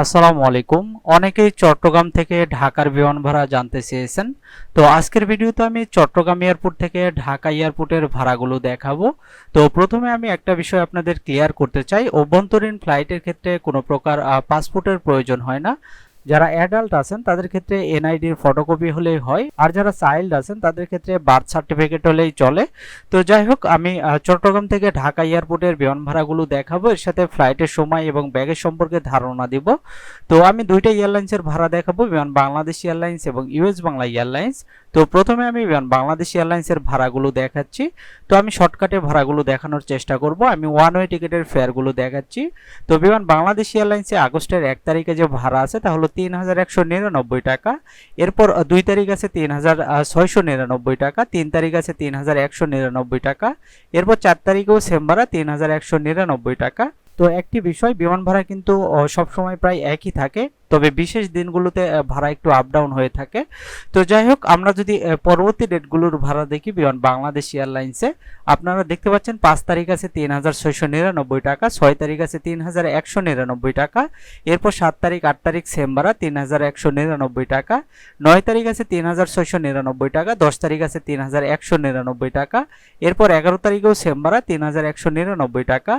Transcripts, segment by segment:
আসসালামু আলাইকুম। অনেকেই চট্টগ্রাম থেকে ঢাকার বিমান ভাড়া জানতে চেয়েছেন। তো আজকের ভিডিওতে আমি চট্টগ্রাম এয়ারপোর্ট থেকে ঢাকা এয়ারপোর্টের ভাড়াগুলো দেখাবো। তো প্রথমে আমি একটা বিষয় আপনাদের ক্লিয়ার করতে চাই। অভ্যন্তরীণ ফ্লাইটের ক্ষেত্রে কোনো প্রকার পাসপোর্টের প্রয়োজন হয় না। যারা অ্যাডাল্ট আছেন, তাদের ক্ষেত্রে এনআইডির ফটোকপি হলেই হয়। আর যারা চাইল্ড আছেন, তাদের ক্ষেত্রে বার্থ সার্টিফিকেট হলেই চলে। তো যাই হোক, আমি চট্টগ্রাম থেকে ঢাকা এয়ারপোর্টের বিমান ভাড়াগুলো দেখাবো। এর সাথে ফ্লাইটের সময় এবং ব্যাগের সম্পর্কে ধারণা দিব। তো আমি দুইটা এয়ারলাইন্সের ভাড়া দেখাবো, বিমান বাংলাদেশ এয়ারলাইন্স এবং ইউএস বাংলা এয়ারলাইন্স। তো প্রথমে আমি বিমান বাংলাদেশ এয়ারলাইন্সের ভাড়াগুলো দেখাচ্ছি। তো আমি শর্টকাটে ভাড়াগুলো দেখানোর চেষ্টা করব। আমি ওয়ান ওয়ে টিকিটের ফেয়ারগুলো দেখাচ্ছি। তো বিমান বাংলাদেশ এয়ারলাইন্সে আগস্টের এক তারিখে যে ভাড়া আছে, তা হলো তিন হাজার একশো নিরানব্বই টাকা। এরপর দুই তারিখ আছে তিন হাজার ছয়শো নিরানব্বই টাকা, তিন তারিখ আছে তিন হাজার একশো নিরানব্বই টাকা। এরপর চার তারিখেও সেম ভাড়া তিন হাজার একশো নিরানব্বই টাকা। তো একটি বিষয়, বিমান ভাড়া কিন্তু সবসময় প্রায় একই থাকে। তবে বিশেষ দিনগুলোতে ভাড়া একটু আপ ডাউন হয়ে থাকে। তো যাই হোক, আমরা যদি পরবর্তী ডেটগুলোর ভাড়া দেখি, বিমান, বাংলাদেশ এয়ারলাইন্সে, আপনারা দেখতে পাচ্ছেন পাঁচ তারিখ আছে তিন হাজার ছয়শো নিরানব্বই টাকা, ছয় তারিখ আছে তিন হাজার একশো নিরানব্বই টাকা, এরপর সাত তারিখ, আট তারিখ সেম ভাড়া, তিন হাজার একশো নিরানব্বই টাকা, নয় তারিখ আছে তিন হাজার ছয়শো নিরানব্বই টাকা, দশ তারিখ আছে তিন হাজার একশো নিরানব্বই টাকা, এরপর এগারো তারিখেও সেম ভাড়া, তিন হাজার একশো নিরানব্বই টাকা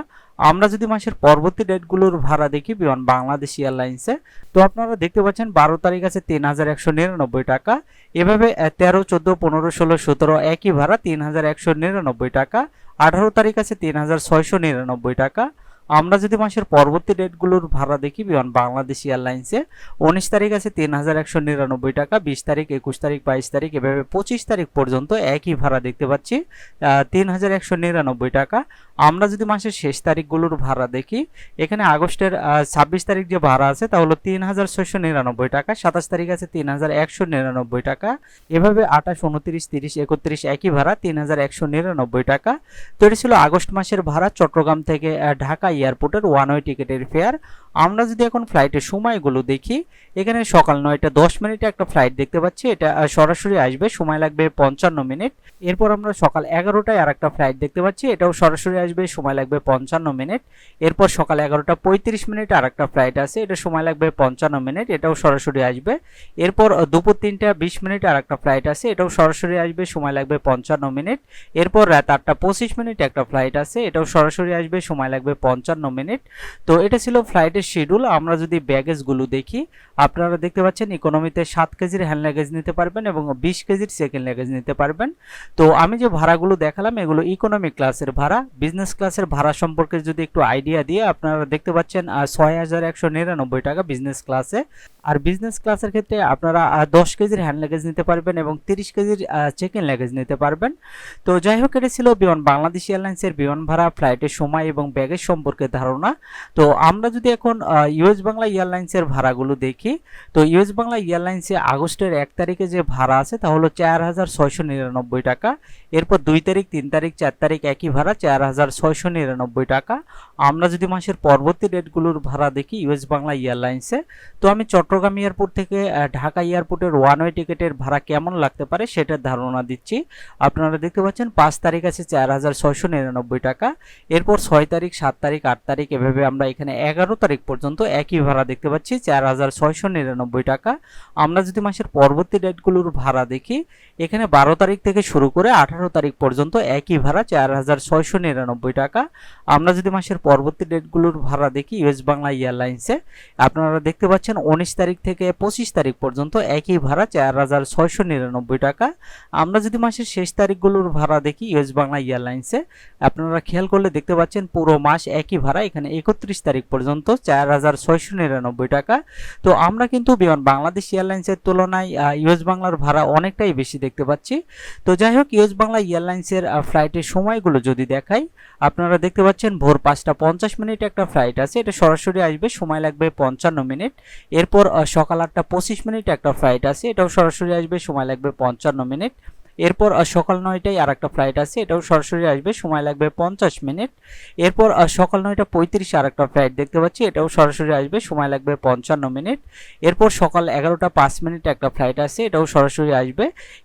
আমরা যদি মাসের পরবর্তী ডেটগুলোর ভাড়া দেখি, বিমান বাংলাদেশ এয়ারলাইন্সে তো আপনারা দেখতে পাচ্ছেন বারো তারিখ আছে তিন হাজার একশো নিরানব্বই টাকা। এভাবে তেরো, চোদ্দ, পনেরো, ষোলো, সতেরো একই ভাড়া তিন হাজার একশো নিরানব্বই টাকা। আঠারো তারিখ আছে তিন হাজার ছয়শো নিরানব্বই টাকা। আমরা যদি মাসের পরবর্তী ডেটগুলোর ভাড়া দেখি, বিমান বাংলাদেশ এয়ারলাইন্সে উনিশ তারিখ আছে তিন হাজার একশো নিরানব্বই টাকা, বিশ তারিখ, একুশ তারিখ, বাইশ তারিখ, এভাবে পঁচিশ তারিখ পর্যন্ত একই ভাড়া দেখতে পাচ্ছি তিন হাজার একশো নিরানব্বই টাকা। আমরা যদি মাসের শেষ তারিখগুলোর ভাড়া দেখি, এখানে আগস্টের ছাব্বিশ তারিখ যে ভাড়া আছে, তা হলো তিন হাজার ছয়শো নিরানব্বই টাকা, সাতাশ তারিখ আছে তিন হাজার একশো নিরানব্বই টাকা। এভাবে আঠাশ, উনত্রিশ, তিরিশ, একত্রিশ একই ভাড়া, তিন হাজার একশো নিরানব্বই টাকা। তো এটি ছিল আগস্ট মাসের ভাড়া, চট্টগ্রাম থেকে ঢাকা এয়ারপোর্টের ওয়ান ওয়ে টিকিটের ফেয়ার আমরা যদি এখন ফ্লাইটের সময়গুলো দেখি, এখানে সকাল নয়টা দশ মিনিটে একটা ফ্লাইট দেখতে পাচ্ছি। এটা সরাসরি আসবে, সময় লাগবে পঞ্চান্ন মিনিট। এরপর আমরা সকাল এগারোটায় আর একটা ফ্লাইট দেখতে পাচ্ছি, এটাও সরাসরি আসবে, সময় লাগবে পঞ্চান্ন মিনিট। এরপর সকাল এগারোটা পঁয়ত্রিশ মিনিট আর একটা ফ্লাইট আছে, এটা সময় লাগবে পঞ্চান্ন মিনিট, এটাও সরাসরি আসবে। এরপর দুপুর তিনটা বিশ মিনিট আর একটা ফ্লাইট আছে, এটাও সরাসরি আসবে, সময় লাগবে পঞ্চান্ন মিনিট। এরপর রাত আটটা পঁচিশ মিনিট একটা ফ্লাইট আছে, এটাও সরাসরি আসবে, সময় লাগবে পঞ্চান্ন মিনিট। তো এটা ছিল ফ্লাইটের শিডিউল আমরা যদি ব্যাগেজগুলো দেখি, আপনারা দেখতে পাচ্ছেন ইকোনমিতে সাত কেজির হ্যান্ড লাগেজ নিতে পারবেন এবং বিশ কেজির সেকেন্ড লাগেজ নিতে পারবেন। তো আমি যে ভাড়াগুলো দেখালাম, এগুলো ইকোনমি ক্লাসের ভাড়া। বিজনেস ক্লাসের ভাড়া সম্পর্কে যদি একটু আইডিয়া দিয়ে, আপনারা দেখতে পাচ্ছেন ছয় হাজার একশো নিরানব্বই টাকা বিজনেস ক্লাসে আর বিজনেস ক্লাসের ক্ষেত্রে আপনারা দশ কেজির হ্যান্ড লাগেজ নিতে পারবেন এবং তিরিশ কেজির চেকিং লাগেজ নিতে পারবেন। তো যাই হোক, এটা ছিল বিমান, বাংলাদেশ এয়ারলাইন্সের বিমান ভাড়া, ফ্লাইটের সময় এবং ব্যাগের সম্পর্কে ধারণা। তো আমরা যদি এখন ইউএস বাংলা এয়ারলাইন্সের ভাড়াগুলো দেখি, তো ইউএস বাংলা এয়ারলাইন্সে আগস্টের এক তারিখে যে ভাড়া আছে, তা হলো চার হাজার নিরানব্বই টাকা। এরপর দুই তারিখ, তিন তারিখ, চার তারিখ একই ভাড়া, চার হাজার ছয়শো নিরানব্বই টাকা। আমরা যদি মাসের পরবর্তী ডেটগুলোর ভাড়া দেখি ইউএস বাংলা এয়ারলাইন্সে তো আমি চট্টগ্রাম এয়ারপোর্ট থেকে ঢাকা এয়ারপোর্টের ওয়ান ওয়ে টিকিটের ভাড়া কেমন লাগতে পারে সেটার ধারণা দিচ্ছি। আপনারা দেখতে পাচ্ছেন, পাঁচ তারিখ আছে চার হাজার ছয়শো নিরানব্বই টাকা, এরপর ছয় তারিখ, সাত তারিখ আট তারিখ, এভাবে আমরা এখানে এগারো তারিখ পর্যন্ত একই ভাড়া দেখতে পাচ্ছি, চার হাজার ছয়শো নিরানব্বই টাকা। আমরা যদি মাসের পরবর্তী ডেটগুলোর ভাড়া দেখি, এখানে বারো তারিখ থেকে শুরু করে আঠারো তারিখ পর্যন্ত একই ভাড়া, চার হাজার ছয়শো নিরানব্বই টাকা। আমরা যদি মাসের পরবর্তী ডেটগুলোর ভাড়া দেখি, ইউএস বাংলা এয়ারলাইন্সে, আপনারা দেখতে পাচ্ছেন উনিশ তারিখ থেকে পঁচিশ তারিখ পর্যন্ত একই ভাড়া, চার হাজার ছয়শো নিরানব্বই টাকা। আমরা যদি মাসের শেষ তারিখগুলোর ভাড়া দেখি, ইউএস বাংলা এয়ারলাইন্সে, আপনারা খেয়াল করলে দেখতে পাচ্ছেন পুরো মাস একই ভাড়া? এখানে একত্রিশ তারিখ পর্যন্ত চার হাজার ছয়শো নিরানব্বই টাকা। তো আমরা কিন্তু বিমান বাংলাদেশ এয়ারলাইন্সের তুলনায় ইউএস বাংলার ভাড়া অনেকটাই বেশি দেখতে পাচ্ছি। তো যাই হোক, ইউএস বাংলা এয়ারলাইন্সের ফ্লাইটের সময়গুলো যদি দেখাই, আপনারা দেখতে পাচ্ছেন ভোর পাঁচটা পঞ্চাশ মিনিট একটা ফ্লাইট আছে। এটা সরাসরি আসবে, সময় লাগবে পঞ্চান্ন মিনিট। এরপর সকাল আটটা পঁচিশ মিনিট একটা ফ্লাইট আছে। এটাও সরাসরি আসবে, সময় লাগবে পঞ্চান্ন মিনিট। এরপর সকাল নয়টায় আর একটা ফ্লাইট আছে, এটাও সরাসরি আসবে, সময় লাগবে পঞ্চাশ মিনিট। এরপর সকাল নয়টা পঁয়ত্রিশে আর একটা ফ্লাইট দেখতে পাচ্ছি, এটাও সরাসরি আসবে, সময় লাগবে পঞ্চান্ন মিনিট। এরপর, সকাল এগারোটা পাঁচ মিনিট একটা ফ্লাইট আছে, এটাও সরাসরি আসবে।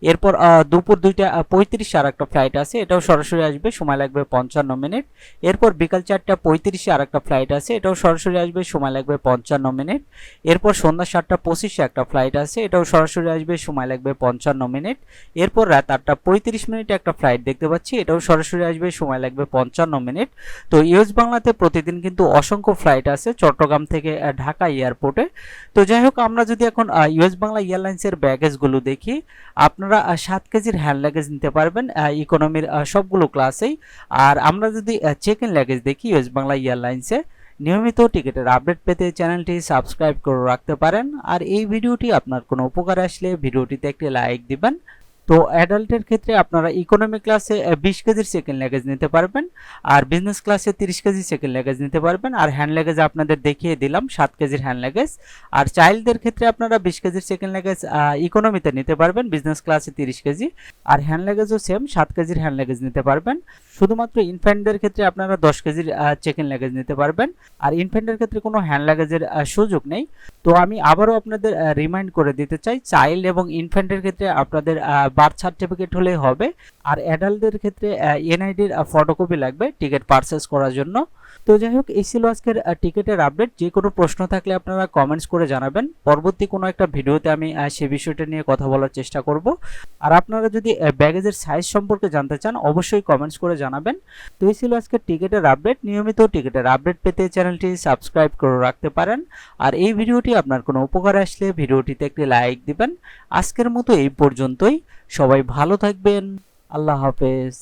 এরপর দুপুর দুইটা পঁয়ত্রিশে আর একটা ফ্লাইট আছে, এটাও সরাসরি আসবে, সময় লাগবে পঞ্চান্ন মিনিট। এরপর, বিকাল চারটা পঁয়ত্রিশে আর একটা ফ্লাইট আছে, এটাও সরাসরি আসবে, সময় লাগবে পঞ্চান্ন মিনিট। এরপর, সন্ধ্যা সাতটা পঁচিশে একটা ফ্লাইট আছে, এটাও সরাসরি আসবে, সময় লাগবে পঞ্চান্ন মিনিট। এরপর, রাত আটটা পঁয়ত্রিশ মিনিটে একটা ফ্লাইট দেখতে পাচ্ছি। এটাও সরাসরি আসবে, সময় লাগবে পঞ্চান্ন মিনিট। তো ইউএস বাংলাতে প্রতিদিন কিন্তু অসংখ্য ফ্লাইট আছে, চট্টগ্রাম থেকে ঢাকা এয়ারপোর্টে তো যাই হোক, আমরা যদি এখন ইউএস বাংলা এয়ারলাইন্সের ব্যাগেজগুলো দেখি, আপনারা সাত কেজির হ্যান্ড লাগেজ নিতে পারবেন ইকোনমির সবগুলো ক্লাসেই আর আমরা যদি চেক ইন লাগেজ দেখি ইউএস বাংলা এয়ারলাইন্সে নিয়মিত টিকিটের আপডেট পেতে চ্যানেলটি সাবস্ক্রাইব করে রাখতে পারেন। আর এই ভিডিওটি আপনার কোনো উপকার আসলে, ভিডিওটিতে একটি লাইক দিবেন। তো অ্যাডাল্টের ক্ষেত্রে আপনারা ইকোনমি ক্লাসে বিশ কেজির সেকেন্ড ল্যাগেজ নিতে পারবেন, আর বিজনেস ক্লাসে তিরিশ কেজি সেকেন্ড ল্যাগেজ নিতে পারবেন, আর হ্যান্ড ল্যাগেজ আপনাদের দেখিয়ে দিলাম, সাত কেজির হ্যান্ড ল্যাগেজ আর চাইল্ডদের ক্ষেত্রে আপনারা বিশ কেজির সেকেন্ড ল্যাগেজ ইকোনমিতে নিতে পারবেন বিজনেস ক্লাসে তিরিশ কেজি। আর হ্যান্ড ল্যাগেজও সেম সাত কেজির হ্যান্ড ল্যাগেজ নিতে পারবেন। শুধুমাত্র ইনফ্যান্টদের ক্ষেত্রে আপনারা দশ কেজির চেক ইন ল্যাগেজ নিতে পারবেন। আর ইনফ্যান্টের ক্ষেত্রে কোনো হ্যান্ড ল্যাগেজের সুযোগ নেই। তো আমি আবারও আপনাদের রিমাইন্ড করে দিতে চাই চাইল্ড এবং ইনফ্যান্টের ক্ষেত্রে আপনাদের বার্থ সার্টিফিকেট হলেই হবে। আর অ্যাডাল্টদের ক্ষেত্রে এনআইডির ফটোকপি লাগবে টিকিট পারচেস করার জন্য। তো যাই হোক, এই ছিল আজকের টিকিটের আপডেট যে কোনো প্রশ্ন থাকলে আপনারা কমেন্টস করে জানাবেন। পরবর্তী কোনো একটা ভিডিওতে আমি সে বিষয়টা নিয়ে কথা বলার চেষ্টা করব। আর আপনারা যদি ব্যাগেজের সাইজ সম্পর্কে জানতে চান, অবশ্যই কমেন্টস করে জানাবেন। তো এই ছিল আজকের টিকিটের আপডেট নিয়মিত টিকিটের আপডেট পেতে চ্যানেলটি সাবস্ক্রাইব করে রাখতে পারেন। আর এই ভিডিওটি আপনার কোনো উপকার আসলে ভিডিওটিতে একটি লাইক দিবেন। আজকের মতো এই পর্যন্তই। সবাই ভালো থাকবেন। আল্লাহ হাফেজ।